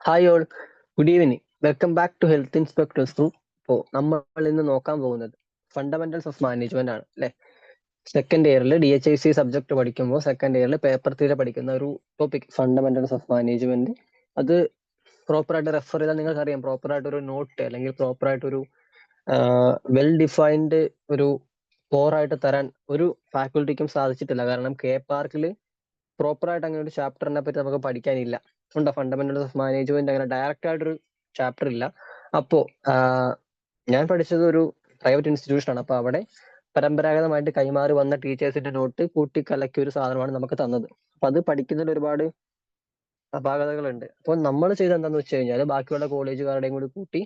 Hi all good evening welcome back to health inspectors through ഇപ്പോൾ നമ്മൾ ഇന്ന് നോക്കാൻ പോകുന്നത് ഫണ്ടമെന്റൽസ് ഓഫ് മാനേജ്മെന്റ് ആണ് അല്ലെ? സെക്കൻഡ് ഇയറിൽ D H I C subject പഠിക്കുമ്പോൾ സെക്കൻഡ് ഇയറിൽ പേപ്പർ തീരെ പഠിക്കുന്ന ഒരു ടോപ്പിക് ഫണ്ടമെന്റൽസ് ഓഫ് മാനേജ്മെന്റ് അത് പ്രോപ്പർ ആയിട്ട് റെഫർ ചെയ്താൽ നിങ്ങൾക്ക് അറിയാം. പ്രോപ്പർ ആയിട്ട് ഒരു നോട്ട് അല്ലെങ്കിൽ പ്രോപ്പർ ആയിട്ട് ഒരു വെൽ ഡിഫൈൻഡ് ഒരു കോർ ആയിട്ട് തരാൻ ഒരു ഫാക്കൽറ്റിക്കും സാധിച്ചിട്ടില്ല. കാരണം കെ പാർക്കിൽ പ്രോപ്പർ ആയിട്ട് അങ്ങനെ ഒരു ചാപ്റ്ററിനെ പറ്റി നമുക്ക് പഠിക്കാനില്ല. ഉണ്ടോ ഫണ്ടമെന്റൽസ് ഓഫ് മാനേജ്മെന്റ് അങ്ങനെ ഡയറക്റ്റ് ആയിട്ടൊരു ചാപ്റ്റർ ഇല്ല. അപ്പോ ഞാൻ പഠിച്ചത് ഒരു പ്രൈവറ്റ് ഇൻസ്റ്റിറ്റ്യൂഷൻ ആണ്. അപ്പൊ അവിടെ പരമ്പരാഗതമായിട്ട് കൈമാറി വന്ന ടീച്ചേഴ്സിന്റെ നോട്ട് കൂട്ടി കലക്കിയ ഒരു സാധനമാണ് നമുക്ക് തന്നത്. അപ്പൊ അത് പഠിക്കുന്നതിൽ ഒരുപാട് അപാകതകളുണ്ട്. അപ്പോൾ നമ്മൾ ചെയ്ത് എന്താന്ന് വെച്ച് കഴിഞ്ഞാൽ ബാക്കിയുള്ള കോളേജുകാരുടെയും കൂടി കൂട്ടി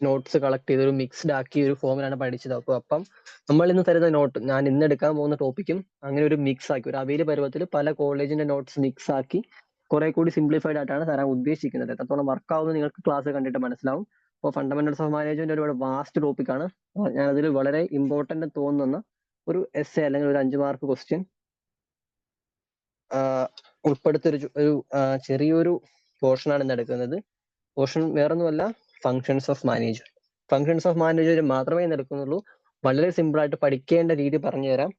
നോട്ട്സ് കളക്ട് ചെയ്ത് ഒരു മിക്സ്ഡ് ആക്കി ഒരു ഫോമിലാണ് പഠിച്ചത്. അപ്പോൾ അപ്പം നമ്മൾ ഇന്ന് തരുന്ന നോട്ട് ഞാൻ ഇന്ന് എടുക്കാൻ പോകുന്ന ടോപ്പിക്കും അങ്ങനെ ഒരു മിക്സ് ആക്കി ഒരു അവീൽ പരുവത്തിൽ പല കോളേജിന്റെ നോട്ട്സ് മിക്സ് ആക്കി കുറെ കൂടി സിംപ്ലിഫൈഡ് ആയിട്ടാണ് തരാൻ ഉദ്ദേശിക്കുന്നത്. എത്രത്തോളം വർക്ക് ആവുമെന്ന് നിങ്ങൾക്ക് ക്ലാസ് കണ്ടിട്ട് മനസ്സിലാവും. അപ്പോൾ ഫണ്ടമെന്റൽസ് ഓഫ് മാനേജ്മെന്റ് ഒരുപാട് വാസ്റ്റ് ടോപ്പിക്കാണ് ഞാൻ അതിൽ വളരെ ഇമ്പോർട്ടന്റ് തോന്നുന്ന ഒരു എസ് എ അല്ലെങ്കിൽ ഒരു അഞ്ച് മാർക്ക് ക്വസ്റ്റ്യൻ ഉൾപ്പെടുത്തൊരു ഒരു ചെറിയൊരു പോർഷനാണ് ഇന്ന് എടുക്കുന്നത്. പോർഷൻ വേറൊന്നുമല്ല functions of management functions of management മാത്രമേ ഇന്ന് എടുക്കുന്നുള്ളൂ. വളരെ സിമ്പിൾ ആയിട്ട് പഠിക്കേണ്ട രീതി പറഞ്ഞു തരാം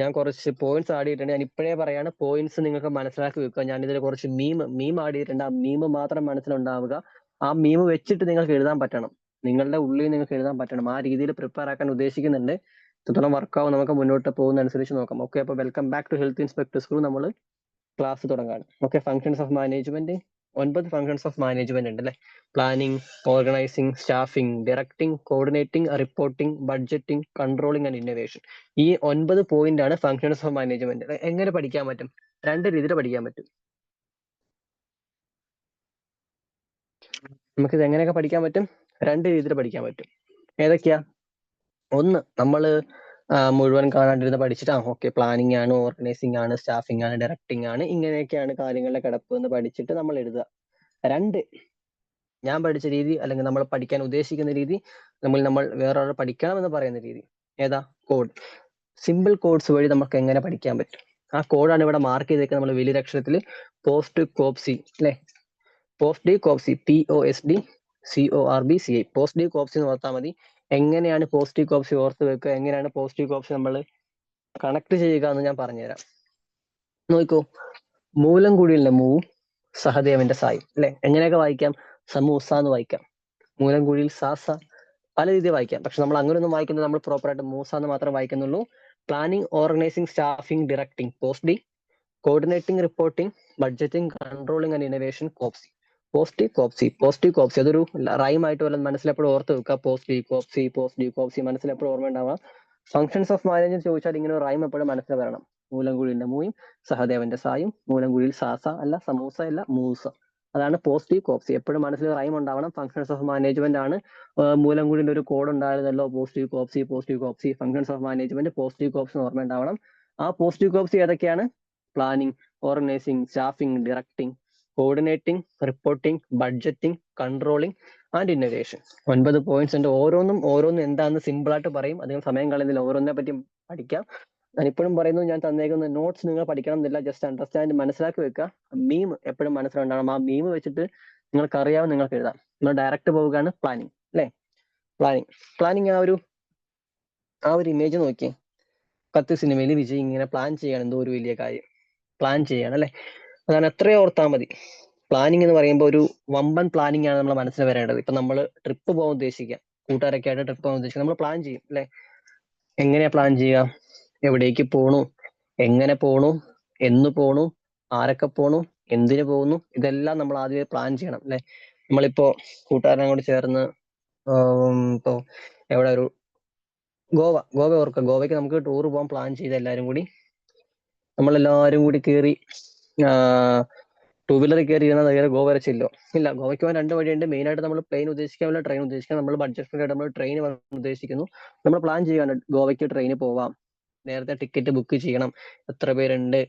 ഞാൻ കുറച്ച് പോയിന്റ്സ് ആഡ് ചെയ്തിട്ടുണ്ട്. ഞാൻ ഇപ്പോഴേ പറയാണ് പോയിന്റ്സ് നിങ്ങൾക്ക് മനസ്സിലാക്കി വെക്കുക. ഞാൻ ഇതിൽ കുറച്ച് മീം മീം ആഡ് ചെയ്തിട്ടുണ്ട്. ആ മീം മാത്രം മനസ്സിലുണ്ടാവുക. ആ മീം വെച്ചിട്ട് നിങ്ങൾക്ക് എഴുതാൻ പറ്റണം. നിങ്ങളുടെ ഉള്ളിൽ നിങ്ങൾക്ക് എഴുതാൻ പറ്റണം. ആ രീതിയിൽ പ്രിപ്പയർ ആക്കാൻ ഉദ്ദേശിക്കുന്നുണ്ട്. ഇത്രത്തോളം വർക്കാവും നമുക്ക് മുന്നോട്ട് പോകുന്ന അനുസരിച്ച് നോക്കാം. ഓക്കെ അപ്പോൾ welcome back to health inspector school നമ്മൾ ക്ലാസ് തുടങ്ങാണ്. ഓക്കെ ഫങ്ഷൻസ് ഓഫ് മാനേജ്മെന്റ് ഒൻപത് ഫങ്ഷൻസ് ഓഫ് മാനേജ്മെന്റ് ഉണ്ട് അല്ലേ planning organising staffing directing coordinating reporting budgeting controlling and innovation ഈ ഒൻപത് പോയിന്റ് ആണ് ഫങ്ഷൻസ് ഓഫ് മാനേജ്മെന്റ് എങ്ങനെ പഠിക്കാൻ പറ്റും? രണ്ട് രീതിയിൽ പഠിക്കാൻ പറ്റും. നമുക്ക് ഇത് എങ്ങനെയൊക്കെ പഠിക്കാൻ പറ്റും? രണ്ട് രീതിയിൽ പഠിക്കാൻ പറ്റും. ഏതൊക്കെയാ? ഒന്ന് നമ്മൾ മുഴുവൻ കാണാണ്ടിരുന്ന് പഠിച്ചിട്ട് ആ ഓക്കെ പ്ലാനിങ് ആണ് ഓർഗനൈസിങ് ആണ് സ്റ്റാഫിംഗ് ആണ് ഡയറക്ടിങ് ആണ് ഇങ്ങനെയൊക്കെയാണ് കാര്യങ്ങളുടെ കിടപ്പ് എന്ന് പഠിച്ചിട്ട് നമ്മൾ എഴുതുക. രണ്ട് ഞാൻ പഠിച്ച രീതി അല്ലെങ്കിൽ നമ്മൾ പഠിക്കാൻ ഉദ്ദേശിക്കുന്ന രീതി നമ്മൾ നമ്മൾ വേറൊരാൾ പഠിക്കണം എന്ന് പറയുന്ന രീതി. ഏതാ? കോഡ് സിമ്പിൾ കോഡ്സ് വഴി നമുക്ക് എങ്ങനെ പഠിക്കാൻ പറ്റും? ആ കോഡാണ് ഇവിടെ മാർക്ക് ചെയ്തേക്കുന്നത് നമ്മൾ വലിയ അക്ഷരത്തിൽ പോസ്റ്റ് കോപ്സി അല്ലെ? Post D കോപ്സി P O S D C O R B C I post D കോപ്സി എന്ന് ഓർത്താൽ മതി. എങ്ങനെയാണ് പോസിറ്റീവ് കോപ്സി ഓർത്ത് വെക്കുക എങ്ങനെയാണ് പോസിറ്റീവ് കോപ്സി നമ്മൾ കണക്ട് ചെയ്യുക എന്ന് ഞാൻ പറഞ്ഞുതരാം. നോക്കൂ മൂലം കൂടിയുള്ള മൂ സഹദേവന്റെ സായി അല്ലെ? എങ്ങനെയൊക്കെ വായിക്കാം? സമൂസ എന്ന് വായിക്കാം. മൂലം കൂടിയിൽ സാസ പല രീതിയിൽ വായിക്കാം. പക്ഷെ നമ്മൾ അങ്ങനെയൊന്നും വായിക്കുന്നത് നമ്മൾ പ്രോപ്പർ ആയിട്ട് മൂസ എന്ന് മാത്രം വായിക്കുന്നുള്ളൂ. Planning organising staffing directing post D coordinating reporting budgeting controlling and innovation കോപ്സി post കോപ്സി പോസ്റ്റ് കോപ്സി അതൊരു റൈം ആയിട്ട് വല്ല മനസ്സിലെപ്പോഴും ഓർത്ത് വെക്കുക. പോസ്റ്റ് കോപ്സി പോസ്റ്റ് കോപ്സി മനസ്സിലെപ്പോഴും ഓർമ്മ ഉണ്ടാവുക. ഫങ്ഷൻസ് ഓഫ് മാനേജ്മെന്റ് ചോദിച്ചാൽ ഇങ്ങനെ ഒരു റൈം എപ്പോഴും മനസ്സിൽ വരണം. മൂലംകുഴിന്റെ മൂയും സഹദേവന്റെ സായും മൂലംകുഴിയിൽ സാസ അല്ല സമൂസ അല്ല മൂസ. അതാണ് പോസിറ്റീവ് കോപ്സി എപ്പോഴും മനസ്സിൽ റൈം ഉണ്ടാവണം. ഫങ്ഷൻസ് ഓഫ് മാനേജ്മെന്റ് ആണ്. മൂലംകുഴിന്റെ ഒരു കോഡ് ഉണ്ടായിരുന്നല്ലോ. പോസിറ്റീവ് കോപ്സി പോസിറ്റീവ് കോപ്സി ഫങ്ഷൻസ് ഓഫ് മാനേജ്മെന്റ് പോസിറ്റീവ് കോപ്സി ഓർമ്മ ഉണ്ടാവണം. ആ പോസിറ്റീവ് കോപ്സി ഏതൊക്കെയാണ്? Planning organising staffing directing coordinating reporting budgeting controlling and innovation ഒൻപത് പോയിന്റ്സ് ഉണ്ട് ഓരോന്നും ഓരോന്നും എന്താണെന്ന് സിമ്പിൾ ആയിട്ട് പറയും. അധികം സമയം കളയുന്നില്ല. ഓരോന്നിനെ പറ്റി പഠിക്കാം. ഞാൻ ഇപ്പോഴും പറയുന്നു ഞാൻ തന്നേക്കുന്ന നോട്ട്സ് നിങ്ങൾ പഠിക്കണം എന്നില്ല. ജസ്റ്റ് അണ്ടർസ്റ്റാൻഡ് മനസ്സിലാക്കി വെക്കുക. മീം എപ്പോഴും മനസ്സിലുണ്ടാകണം ആ മീം വെച്ചിട്ട് നിങ്ങൾക്ക് അറിയാവുന്ന നിങ്ങൾക്ക് എഴുതാം. നിങ്ങൾ ഡയറക്റ്റ് പോവുകയാണ് പ്ലാനിങ് അല്ലേ? പ്ലാനിങ് പ്ലാനിങ് ആ ഒരു ആ ഒരു ഇമേജ് നോക്കി. കത്ത് സിനിമയിൽ വിജയ് ഇങ്ങനെ പ്ലാൻ ചെയ്യാൻ എന്തോ ഒരു വലിയ കാര്യം. പ്ലാൻ ചെയ്യാണ് അല്ലെ? അതാണ് എത്രയോ ഓർത്താൽ മതി. പ്ലാനിങ് എന്ന് പറയുമ്പോൾ ഒരു വമ്പൻ പ്ലാനിങ് ആണ് നമ്മുടെ മനസ്സിൽ വരേണ്ടത്. ഇപ്പൊ നമ്മൾ ട്രിപ്പ് പോകാൻ ഉദ്ദേശിക്കുക കൂട്ടുകാരൊക്കെ ആയിട്ട് ട്രിപ്പ് പോകാൻ ഉദ്ദേശിക്കുക നമ്മൾ പ്ലാൻ ചെയ്യും അല്ലെ? എങ്ങനെയാ പ്ലാൻ ചെയ്യുക? എവിടേക്ക് പോണു? എങ്ങനെ പോണു? എന്ന് പോണു? ആരൊക്കെ പോണു? എന്തിനു പോകുന്നു? ഇതെല്ലാം നമ്മൾ ആദ്യമേ പ്ലാൻ ചെയ്യണം അല്ലെ? നമ്മളിപ്പോ കൂട്ടുകാരനെ കൂടി ചേർന്ന് ഇപ്പോ എവിടെ ഒരു ഗോവ. ഗോവ ഓർക്കുക. ഗോവയ്ക്ക് നമുക്ക് ടൂർ പോകാൻ പ്ലാൻ ചെയ്ത എല്ലാവരും കൂടി. നമ്മളെല്ലാവരും കൂടി കയറി ടൂ വീലർ കയറി ഇരുന്ന നേരെ ഗോവ വരെ ചെല്ലോ. ഇല്ല ഗോവയ്ക്ക് പോകാൻ രണ്ട് വഴിയുണ്ട്. മെയിൻ ആയിട്ട് നമ്മൾ പ്ലെയിൻ ഉദ്ദേശിക്കാൻ. ട്രെയിൻ ഉദ്ദേശിക്കാം നമ്മൾ ബഡ്ജറ്റ് ആയിട്ട് നമ്മൾ ട്രെയിൻ ഉദ്ദേശിക്കുന്നു. നമ്മൾ പ്ലാൻ ചെയ്യുകയാണ് ഗോവയ്ക്ക് ട്രെയിനിൽ പോവാം. നേരത്തെ ടിക്കറ്റ് ബുക്ക് ചെയ്യണം. എത്ര പേരുണ്ട്?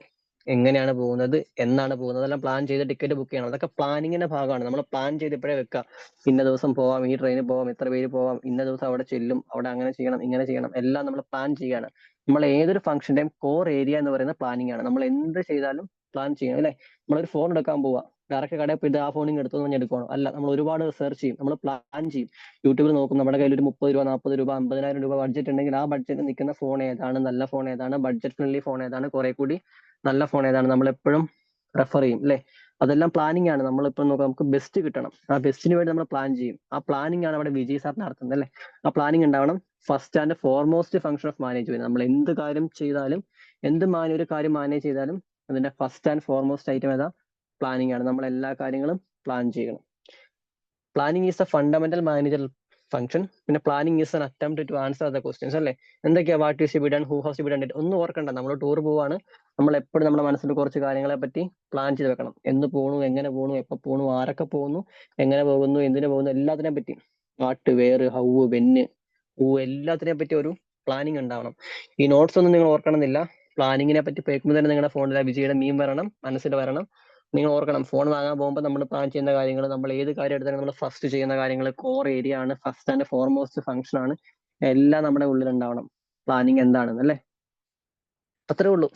എങ്ങനെയാണ് പോകുന്നത്? എന്നാണ് പോകുന്നത്? എല്ലാം പ്ലാൻ ചെയ്ത് ടിക്കറ്റ് ബുക്ക് ചെയ്യണം. അതൊക്കെ പ്ലാനിങ്ങിന്റെ ഭാഗമാണ്. നമ്മൾ പ്ലാൻ ചെയ്ത് ഇപ്പോഴേ വെക്കുക ഇന്ന ദിവസം പോവാം ഈ ട്രെയിനിൽ പോവാം എത്ര പേര് പോവാം ഇന്ന ദിവസം അവിടെ ചെല്ലും അവിടെ അങ്ങനെ ചെയ്യണം ഇങ്ങനെ ചെയ്യണം. എല്ലാം നമ്മൾ പ്ലാൻ ചെയ്യാണ് നമ്മൾ ഏതൊരു ഫംഗ്ഷന്റെയും കോർ ഏരിയ എന്ന് പറയുന്ന പ്ലാനിങ് ആണ്. നമ്മൾ എന്ത് ചെയ്താലും പ്ലാൻ ചെയ്യണം അല്ലേ? നമ്മളൊരു ഫോൺ എടുക്കാൻ പോവാ. ഡയറക്റ്റ് കടയിൽ പോയിട്ട് ആ ഫോണിങ് എടുത്തു പറഞ്ഞ് എടുക്കണം അല്ല നമ്മൾ ഒരുപാട് റിസർച്ച് ചെയ്യും. നമ്മൾ പ്ലാൻ ചെയ്യും. യൂട്യൂബിൽ നോക്കും നമ്മുടെ കയ്യിൽ ഒരു മുപ്പത് രൂപ നാൽപ്പത് രൂപ അമ്പതിനായിരം രൂപ ബഡ്ജറ്റ് ഉണ്ടെങ്കിൽ ആ ബഡ്ജറ്റ് നിൽക്കുന്ന ഫോൺ ഏതാണ്? നല്ല ഫോൺ ഏതാണ്? ബഡ്ജറ്റ് ഫ്രണ്ട്ലി ഫോൺ ഏതാണ്? കുറെ കൂടി നല്ല ഫോൺ ഏതാണ്? നമ്മൾ എപ്പോഴും റെഫർ ചെയ്യും അല്ലേ? അതെല്ലാം പ്ലാനിങ് ആണ്. നമ്മളിപ്പോൾ നോക്കാം നമുക്ക് ബെസ്റ്റ് കിട്ടണം. ആ ബെസ്റ്റിന് വേണ്ടി നമ്മൾ പ്ലാൻ ചെയ്യും. ആ പ്ലാനിങ് ആണ് അവിടെ വിജയ് സാർ നടത്തുന്നത് അല്ലേ? ആ പ്ലാനിങ് ഉണ്ടാവണം. First and foremost function of management നമ്മൾ എന്ത് കാര്യം ചെയ്താലും എന്ത് മാന ഒരു കാര്യം മാനേജ് ചെയ്താലും അതിന്റെ ഫസ്റ്റ് ആൻഡ് ഫോർമോസ്റ്റ് ഐറ്റം ഏതാ? പ്ലാനിങ് ആണ്. നമ്മൾ എല്ലാ കാര്യങ്ങളും പ്ലാൻ ചെയ്യണം. Planning is a fundamental manager function പിന്നെ planning is an attempt to answer the questions അല്ലേ? എന്തൊക്കെയാ? What use be done who has be done ഒന്നും ഓർക്കണ്ട. നമ്മൾ ടൂർ പോവാണ്. നമ്മൾ എപ്പോഴും നമ്മുടെ മനസ്സിൽ കുറച്ച് കാര്യങ്ങളെ പറ്റി പ്ലാൻ ചെയ്ത് വെക്കണം. എന്ന് പോണു എങ്ങനെ പോണു എപ്പോ പോണു ആരൊക്കെ പോകുന്നു എങ്ങനെ പോകുന്നു എന്തിനു പോകുന്നു എല്ലാത്തിനെ പറ്റി. What where how when who എല്ലാത്തിനെ പറ്റി ഒരു പ്ലാനിങ് ഉണ്ടാവണം. ഈ നോട്ട്സ് ഒന്നും നിങ്ങൾ ഓർക്കണമെന്നില്ല. പ്ലാനിങ്ങിനെ പറ്റി കേൾക്കുമ്പോൾ തന്നെ നിങ്ങളുടെ ഫോണിൽ വിജയുടെ മീൻ വരണം മനസ്സിൽ വരണം. നിങ്ങൾ ഓർക്കണം ഫോൺ വാങ്ങാൻ പോകുമ്പോൾ നമ്മൾ പ്ലാൻ ചെയ്യുന്ന കാര്യങ്ങൾ നമ്മൾ ഏത് കാര്യം എടുത്താലും നമ്മൾ ഫസ്റ്റ് ചെയ്യുന്ന കാര്യങ്ങൾ കോർ ഏരിയ ആണ്. ഫസ്റ്റ് ആൻഡ് ഫോർമോസ്റ്റ് ഫംഗ്ഷൻ ആണ്. എല്ലാം നമ്മുടെ ഉള്ളിൽ ഉണ്ടാവണം. പ്ലാനിങ് എന്താണെന്ന് അല്ലേ? അത്രേ ഉള്ളൂ.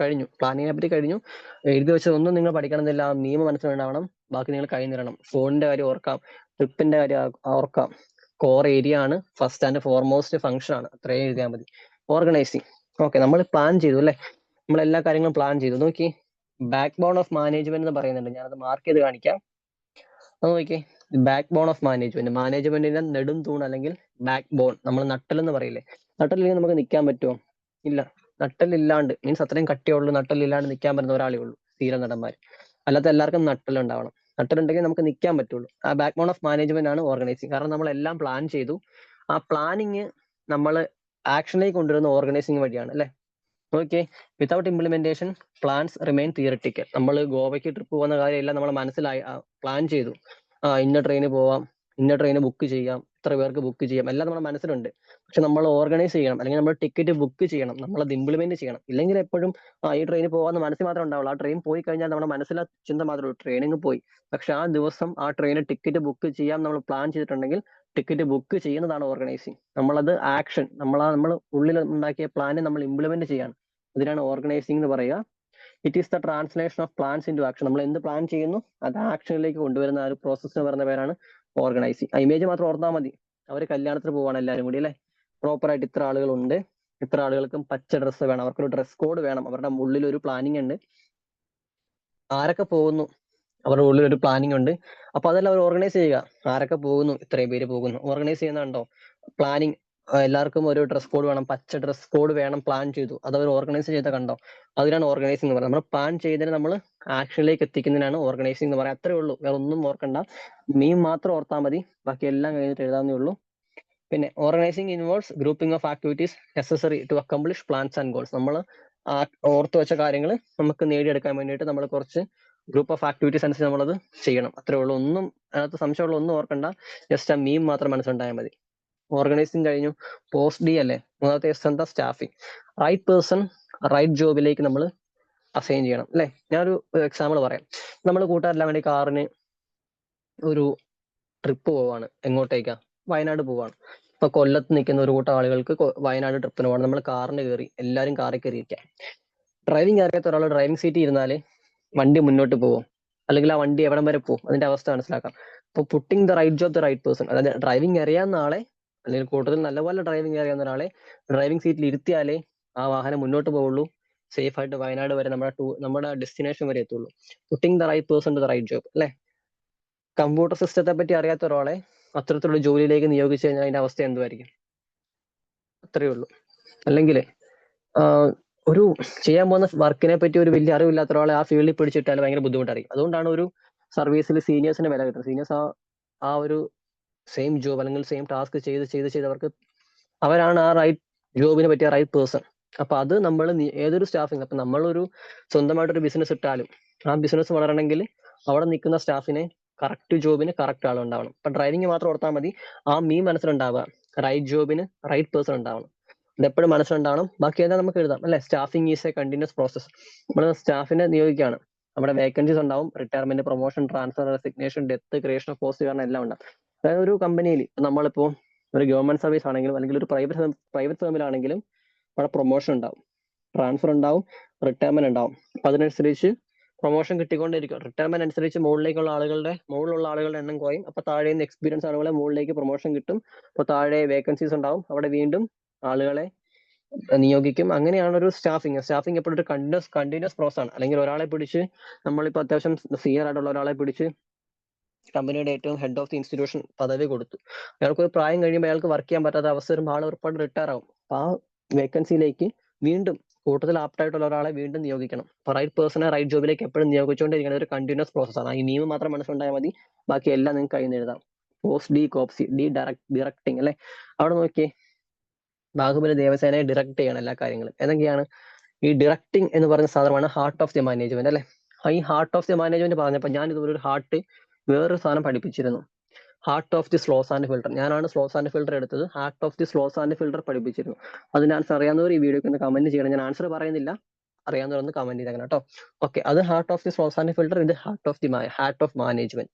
കഴിഞ്ഞു. പ്ലാനിങ്ങിനെ പറ്റി കഴിഞ്ഞു. എഴുതി വെച്ചതൊന്നും നിങ്ങൾ പഠിക്കണമെന്നില്ല. ആ നിയമം മനസ്സിലുണ്ടാവണം ബാക്കി നിങ്ങൾ കഴിഞ്ഞിരണം ഫോണിന്റെ കാര്യം ഓർക്കാം. ട്രിപ്പിന്റെ കാര്യം ഓർക്കാം. കോർ ഏരിയ ആണ്. ഫസ്റ്റ് ആൻഡ് ഫോർമോസ്റ്റ് ഫംഗ്ഷൻ ആണ്. അത്രയും എഴുതിയാൽ മതി. ഓർഗനൈസിങ് ഓക്കെ നമ്മൾ പ്ലാൻ ചെയ്തു അല്ലേ? നമ്മൾ എല്ലാ കാര്യങ്ങളും പ്ലാൻ ചെയ്തു. നോക്കി ബാക്ക് ബോൺ ഓഫ് മാനേജ്മെന്റ് എന്ന് പറയുന്നുണ്ട്. ഞാനത് മാർക്ക് ചെയ്ത് കാണിക്കാം. അത് നോക്കി ബാക്ക് ബോൺ ഓഫ് മാനേജ്മെന്റ് മാനേജ്മെന്റിന്റെ നെടും തൂൺ അല്ലെങ്കിൽ ബാക്ക് ബോൺ നമ്മൾ നട്ടൽ എന്ന് പറയില്ലേ? നട്ടലില്ലെങ്കിൽ നമുക്ക് നിൽക്കാൻ പറ്റുമോ? ഇല്ല. നട്ടലില്ലാണ്ട് മീൻസ് അത്രയും കട്ടിയുള്ളൂ നട്ടലില്ലാണ്ട് നിൽക്കാൻ പറ്റുന്ന ഒരാളേ ഉള്ളൂ സ്ഥിര നടന്മാർ അല്ലാത്ത എല്ലാവർക്കും നട്ടലുണ്ടാവണം നട്ടലുണ്ടെങ്കിൽ നമുക്ക് നിൽക്കാൻ പറ്റുള്ളൂ. ആ ബാക്ക് ബോൺ ഓഫ് മാനേജ്മെന്റ് ആണ് ഓർഗനൈസിങ് കാരണം നമ്മൾ എല്ലാം പ്ലാൻ ചെയ്തു. ആ പ്ലാനിങ് നമ്മൾ ആക്ഷനിലേക്ക് കൊണ്ടുവരുന്ന ഓർഗനൈസിങ് വഴിയാണ് അല്ലെ? Okay without implementation plans remain theoretical നമ്മൾ ഗോവയ്ക്ക് ട്രിപ്പ് പോകുന്ന കാര്യമെല്ലാം നമ്മൾ മനസ്സിലായി പ്ലാൻ ചെയ്തു. ആ ഇന്ന ട്രെയിന് പോവാം ഇന്ന ട്രെയിന് ബുക്ക് ചെയ്യാം ഇത്ര പേർക്ക് ബുക്ക് ചെയ്യാം എല്ലാം നമ്മുടെ മനസ്സിലുണ്ട്. പക്ഷെ നമ്മൾ ഓർഗനൈസ് ചെയ്യണം അല്ലെങ്കിൽ നമ്മൾ ടിക്കറ്റ് ബുക്ക് ചെയ്യണം നമ്മൾ അത് ഇംപ്ലിമെന്റ് ചെയ്യണം. ഇല്ലെങ്കിൽ എപ്പോഴും ആ ഈ ട്രെയിനിൽ പോകാന്ന് മനസ്സിൽ മാത്രമേ ഉണ്ടാവുള്ളൂ. ആ ട്രെയിൻ പോയി കഴിഞ്ഞാൽ നമ്മുടെ മനസ്സിലെ ചിന്ത മാത്രമേ ഉള്ളൂ. ട്രെയിനിങ് പോയി. പക്ഷെ ആ ദിവസം ആ ട്രെയിന് ടിക്കറ്റ് ബുക്ക് ചെയ്യാം നമ്മൾ പ്ലാൻ ചെയ്തിട്ടുണ്ടെങ്കിൽ ടിക്കറ്റ് ബുക്ക് ചെയ്യുന്നതാണ് ഓർഗനൈസിങ്. നമ്മളത് ആക്ഷൻ നമ്മൾ നമ്മൾ ഉള്ളിൽ ഉണ്ടാക്കിയ പ്ലാനെ നമ്മൾ ഇംപ്ലിമെന്റ് ചെയ്യാണ്. അതിനാണ് ഓർഗനൈസിംഗ് എന്ന് പറയുക. It is the translation of plans in action നമ്മൾ എന്ത് പ്ലാൻ ചെയ്യുന്നു അത് ആക്ഷനിലേക്ക് കൊണ്ടുവരുന്ന ആ ഒരു പ്രോസസ്സ് എന്ന് പറയുന്ന പേരാണ് ഓർഗനൈസിങ്. ആ ഇമേജ് മാത്രം ഓർത്താൽ മതി. അവർ കല്യാണത്തിന് പോവാണ് എല്ലാവരും കൂടി അല്ലേ? പ്രോപ്പർ ആയിട്ട് ഇത്ര ആളുകളുണ്ട്. ഇത്ര ആളുകൾക്കും പച്ച ഡ്രസ്സ് വേണം. അവർക്കൊരു ഡ്രസ് കോഡ് വേണം. അവരുടെ ഉള്ളിൽ ഒരു പ്ലാനിങ് ഉണ്ട്. ആരൊക്കെ പോകുന്നു? അവരുടെ ഉള്ളിൽ ഒരു പ്ലാനിങ് ഉണ്ട്. അപ്പൊ അതെല്ലാം അവർ ഓർഗനൈസ് ചെയ്യുക. ആരൊക്കെ പോകുന്നു ഇത്രയും പേര് പോകുന്നു. ഓർഗനൈസ് ചെയ്യുന്നുണ്ടോ പ്ലാനിങ് എല്ലാവർക്കും ഒരു ഡ്രസ് കോഡ് വേണം. പച്ച ഡ്രസ് കോഡ് വേണം പ്ലാൻ ചെയ്തു. അത് അവർ ഓർഗനൈസ് ചെയ്ത കണ്ടോ? അതിനാണ് ഓർഗനൈസിംഗ് എന്ന് പറയുന്നത്. നമ്മൾ പ്ലാൻ ചെയ്തതിനെ നമ്മൾ ആക്ഷനിലേക്ക് എത്തിക്കുന്നതിനാണ് ഓർഗനൈസിംഗ് എന്ന് പറയുന്നത്. അത്രേ ഉള്ളൂ. വേറെ ഒന്നും ഓർക്കണ്ട. മീം മാത്രം ഓർത്താൽ മതി. ബാക്കി എല്ലാം കഴിഞ്ഞിട്ട് എഴുതാവുന്നേ ഉള്ളൂ. പിന്നെ organising involves grouping of activities necessary to accomplish plans and goals നമ്മൾ ഓർത്തു വെച്ച കാര്യങ്ങൾ നമുക്ക് നേടിയെടുക്കാൻ വേണ്ടിയിട്ട് നമ്മൾ കുറച്ച് ഗ്രൂപ്പ് ഓഫ് ആക്ടിവിറ്റീസ് അനുസരിച്ച് നമ്മളത് ചെയ്യണം. അത്രേ ഉള്ളൂ. ഒന്നും അതിനകത്ത് സംശയമുള്ള ഒന്നും ഓർക്കണ്ട. ജസ്റ്റ് ആ മീം മാത്രം മനസ്സിലുണ്ടായാൽ മതി. ഓർഗനൈസിങ് കഴിഞ്ഞു. പോസ്റ്റ് ഡി അല്ലേ? മൂന്നാമത്തെ എസ് എന്താ? സ്റ്റാഫിങ് റൈറ്റ് പേഴ്സൺ റൈറ്റ് ജോബിലേക്ക് നമ്മൾ അസൈൻ ചെയ്യണം. അല്ലേ? ഞാനൊരു എക്സാമ്പിൾ പറയാം. നമ്മൾ കൂട്ടുകാരെല്ലാം വേണ്ടി കാറിന് ഒരു ട്രിപ്പ് പോവാണ്. എങ്ങോട്ടേക്കാ? വയനാട് പോവാണ്. ഇപ്പൊ കൊല്ലത്ത് നിൽക്കുന്ന ഒരു കൂട്ടം ആളുകൾക്ക് വയനാട് ട്രിപ്പിന് പോകണം നമ്മൾ കാറിന് കയറി എല്ലാവരും കാറിൽ കയറിയിരിക്കാം. ഡ്രൈവിംഗ് അറിയാത്ത ഒരാൾ ഡ്രൈവിംഗ് സീറ്റിൽ ഇരുന്നാൽ വണ്ടി മുന്നോട്ട് പോകും. അല്ലെങ്കിൽ ആ വണ്ടി എവിടം വരെ പോകും. അതിന്റെ അവസ്ഥ മനസ്സിലാക്കാം. അപ്പൊ putting the right job the right person അതായത് ഡ്രൈവിംഗ് അറിയാവുന്ന ആളെ അല്ലെങ്കിൽ കൂടുതൽ നല്ലപോലെ ഡ്രൈവിംഗ് അറിയാവുന്ന ഒരാളെ ഡ്രൈവിംഗ് സീറ്റിൽ ഇരുത്തിയാലേ ആ വാഹനം മുന്നോട്ട് പോവുള്ളൂ. സേഫ് ആയിട്ട് വയനാട് വരെ നമ്മുടെ ടൂ നമ്മുടെ ഡെസ്റ്റിനേഷൻ വരെ എത്തുള്ളൂ. Putting the right person to the right job അല്ലെ? കമ്പ്യൂട്ടർ സിസ്റ്റത്തെ പറ്റി അറിയാത്ത ഒരാളെ അത്തരത്തിലുള്ള ജോലിയിലേക്ക് നിയോഗിച്ചു കഴിഞ്ഞാൽ അതിന്റെ അവസ്ഥ എന്തുമായിരിക്കും അത്രയേ ഉള്ളൂ. അല്ലെങ്കിൽ ഒരു ചെയ്യാൻ പോകുന്ന വർക്കിനെ പറ്റി ഒരു വലിയ അറിവില്ലാത്ത ഒരാളെ ആ ഫീൽഡിൽ പിടിച്ചിട്ടാൽ ഭയങ്കര ബുദ്ധിമുട്ടായിരിക്കും. അതുകൊണ്ടാണ് ഒരു സർവീസിൽ സീനിയേഴ്സിന് വില കിട്ടുന്നത്. സീനിയേഴ്സ് ആ ആ ഒരു സെയിം ജോബ് അല്ലെങ്കിൽ സെയിം ടാസ്ക് ചെയ്ത് ചെയ്ത് ചെയ്ത് അവർക്ക് അവരാണ് ആ റൈറ്റ് ജോബിനെ പറ്റിയ റൈറ്റ് പേഴ്സൺ അപ്പൊ അത് നമ്മൾ ഏതൊരു സ്റ്റാഫിങ് അപ്പൊ നമ്മളൊരു സ്വന്തമായിട്ടൊരു ബിസിനസ് ഇട്ടാലും ആ ബിസിനസ് വളരണമെങ്കിൽ അവിടെ നിൽക്കുന്ന സ്റ്റാഫിനെ കറക്റ്റ് ജോബിന് കറക്റ്റ് ആളുണ്ടാവണം. അപ്പൊ ഡ്രൈവിംഗ് മാത്രം ഓർത്താൽ മതി. ആ മീ മനസ്സിലുണ്ടാവുക. റൈറ്റ് ജോബിന് റൈറ്റ് പേഴ്സൺ ഉണ്ടാവണം. ഇതെപ്പോഴും മനസ്സിലുണ്ടാവണം. ബാക്കി എന്താ നമുക്ക് എഴുതാം അല്ലെ? Staffing is a continuous process നമ്മൾ സ്റ്റാഫിനെ നിയോഗിക്കുകയാണ്. നമ്മുടെ വേക്കൻസീസ് ഉണ്ടാവും. Retirement promotion transfer resignation death creation of post കാരണം എല്ലാം ഉണ്ടാവും. അതായത് ഒരു കമ്പനിയിൽ നമ്മളിപ്പോ ഒരു ഗവൺമെന്റ് സർവീസ് ആണെങ്കിലും അല്ലെങ്കിൽ ഒരു പ്രൈവറ്റ് പ്രൈവറ്റ് ഫേമിലാണെങ്കിലും അവിടെ പ്രൊമോഷൻ ഉണ്ടാവും. ട്രാൻസ്ഫർ ഉണ്ടാവും. റിട്ടയർമെന്റ് ഉണ്ടാവും. അപ്പൊ അതിനനുസരിച്ച് പ്രൊമോഷൻ കിട്ടിക്കൊണ്ടിരിക്കും റിട്ടയർമെന്റ് അനുസരിച്ച് മുകളിലേക്കുള്ള ആളുകളുടെ മുകളിലുള്ള ആളുകളുടെ എണ്ണം കുറയും. അപ്പൊ താഴെ നിന്ന് എക്സ്പീരിയൻസ് ആളുകളെ മുകളിലേക്ക് പ്രൊമോഷൻ കിട്ടും. അപ്പൊ താഴെ വേക്കൻസീസ് ഉണ്ടാവും. അവിടെ വീണ്ടും ആളുകളെ നിയോഗിക്കും. അങ്ങനെയാണ് ഒരു സ്റ്റാഫിങ് സ്റ്റാഫിങ് എപ്പോഴും ഒരു കണ്ടിന്യൂസ് കണ്ടിന്യൂസ് പ്രോസസ് ആണ്. അല്ലെങ്കിൽ ഒരാളെ പിടിച്ച് നമ്മളിപ്പോ അത്യാവശ്യം സീനിയർ ആയിട്ടുള്ള ഒരാളെ പിടിച്ച് കമ്പനിയുടെ ഏറ്റവും ഹെഡ് ഓഫ് ദി ഇൻസ്റ്റിറ്റ്യൂഷൻ പദവി കൊടുത്തു. അയാൾക്ക് ഒരു പ്രായം കഴിയുമ്പോൾ അയാൾക്ക് വർക്ക് ചെയ്യാൻ പറ്റാത്ത അവസരം ആൾ ഒരുപാട് റിട്ടയർ ആവും. അപ്പൊ ആ വേക്കൻസിയിലേക്ക് വീണ്ടും കൂടുതൽ ആപ്റ്റായിട്ടുള്ള ഒരാളെ വീണ്ടും നിയോഗിക്കണം. അപ്പൊ റൈറ്റ് പേഴ്സണെ റൈറ്റ് ജോബിലേക്ക് എപ്പോഴും നിയോഗിച്ചുകൊണ്ടിരിക്കുന്ന ഒരു കണ്ടിന്യൂസ് പ്രോസസ് ആണ്. ഈ നിയമം മാത്രം മനസ്സിലുണ്ടായാൽ മതി. ബാക്കി എല്ലാം നിങ്ങൾക്ക് എഴുതാം. പോസ്റ്റ് ഡി കോപ്സി ഡി ഡയറക്ട് ഡിറക്ടിങ് അല്ലെ? അവിടെ നോക്കിയേ. ബാഹുബലി ദേവസേനയെ ഡിറക്ട് ചെയ്യണം എല്ലാ കാര്യങ്ങളും. എന്തൊക്കെയാണ്? ഈ ഡിറക്ടിങ് എന്ന് പറയുന്ന സാധനമാണ് ഹാർട്ട് ഓഫ് ദി മാനേജ്മെന്റ് അല്ലെ? ഈ ഹാർട്ട് ഓഫ് ദി മാനേജ്മെന്റ് പറഞ്ഞപ്പോൾ ഞാൻ ഇതുപോലെ ഒരു ഹാർട്ട് വേറൊരു സാധനം പഠിപ്പിച്ചിരുന്നു. Heart of the slow sand filter ഞാനാണ് സ്ലോസ് ആൻഡ് ഫിൽട്ടർ എടുത്തത്. Heart of the slow sand filter പഠിപ്പിച്ചിരുന്നു. അതിന് ആൻസർ അറിയാവുന്നവർ ഈ വീഡിയോക്ക് ഒന്ന് കമന്റ് ചെയ്യണം. ഞാൻ ആൻസർ പറയുന്നില്ല. അറിയാവുന്നവരൊന്ന് കമന്റ് ചെയ്തേക്കണം കേട്ടോ. ഓക്കെ അത് heart of the slow sand filter ഇത് heart of the heart of management